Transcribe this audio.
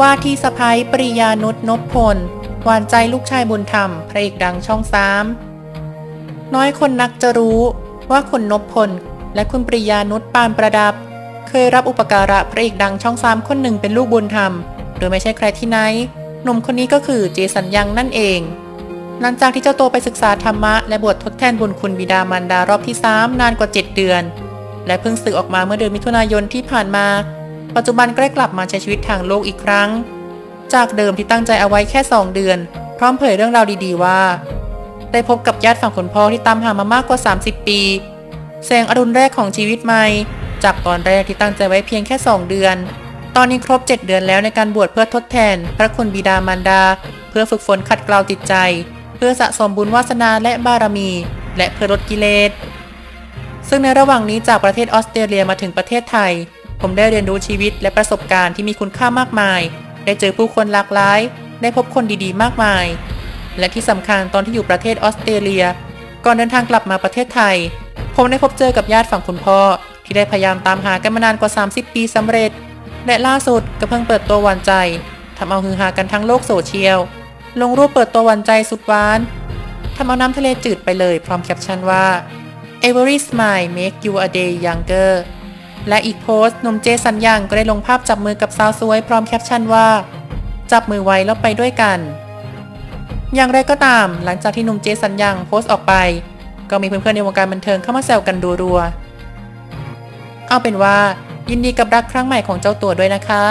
ว่าที่สะพ้ายปริยานุชนพพล หวานใจลูกชายบุญธรรม พระเอกดังช่องสามน้อยคนนักจะรู้ว่าคุณนพพล และคุณปริยานุชปานประดับ เคยรับอุปการะพระเอกดังช่องสามคนหนึ่งเป็นลูกบุญธรรม โดยไม่ใช่ใครที่ไหนหนุ่มคนนี้ก็คือเจสันยังนั่นเอง หลังจากที่เจ้าตัวไปศึกษาธรรมะและบวชทดแทนบุญคุณบิดามารดารอบที่ 3 นานกว่า 7 เดือน และเพิ่งสึกออกมาเมื่อเดือนมิถุนายนที่ผ่านมา ปัจจุบันก็ได้กลับมาใช้ชีวิตทางโลกอีกครั้ง จากเดิมที่ตั้งใจเอาไว้แค่ 2 เดือน พร้อมเผยเรื่องราวดีๆว่า ได้พบกับญาติฝั่งคุณพ่อที่ตามหามามากกว่า 30 ปี แสงอรุณแรกของชีวิตใหม่ จากตอนแรกที่ตั้งใจไว้เพียงแค่ 2 เดือน ตอนนี้ครบ 7 เดือนแล้วในการบวชเพื่อทดแทน พระคุณบิดามารดา เพื่อฝึกฝนขัดเกลาจิตใจ เพื่อสะสมบุญวาสนาและบารมี และเพื่อลดกิเลสซึ่งในระหว่างนี้จากประเทศออสเตรเลียมาถึงประเทศไทย ผมได้เรียนรู้ชีวิตและประสบการณ์ที่มีคุณค่ามากมาย ได้เจอผู้คนหลากหลาย ได้พบคนดีๆ มากมาย และที่สำคัญตอนที่อยู่ประเทศออสเตรเลีย ก่อนเดินทางกลับมาประเทศไทย ผมได้พบเจอกับญาติฝั่งคุณพ่อ ที่ได้พยายามตามหากันมานานกว่า 30 ปีสำเร็จ และล่าสุดก็เพิ่งเปิดตัวหวานใจทำเอาฮือฮากันทั้งโลกโซเชียล ลงรูปเปิดตัวหวานใจสุดหวานทำเอาน้ำทะเลจืดไปเลย พร้อมแคปชั่นว่า Every smile make you a day younger และอีกโพสต์หนุ่มเจสันยังก็ได้ลงภาพจับมือกับสาวสวยพร้อมแคปชั่นว่า จับมือไว้แล้วไปด้วยกัน อย่างไรก็ตาม หลังจากที่หนุ่มเจสันยังโพสต์ออกไป ก็มีเพื่อนๆในวงการบันเทิงเข้ามาแซวกันรัวๆเอาเป็นว่า ยินดีกับรักครั้งใหม่ของเจ้าตัวด้วยนะคะ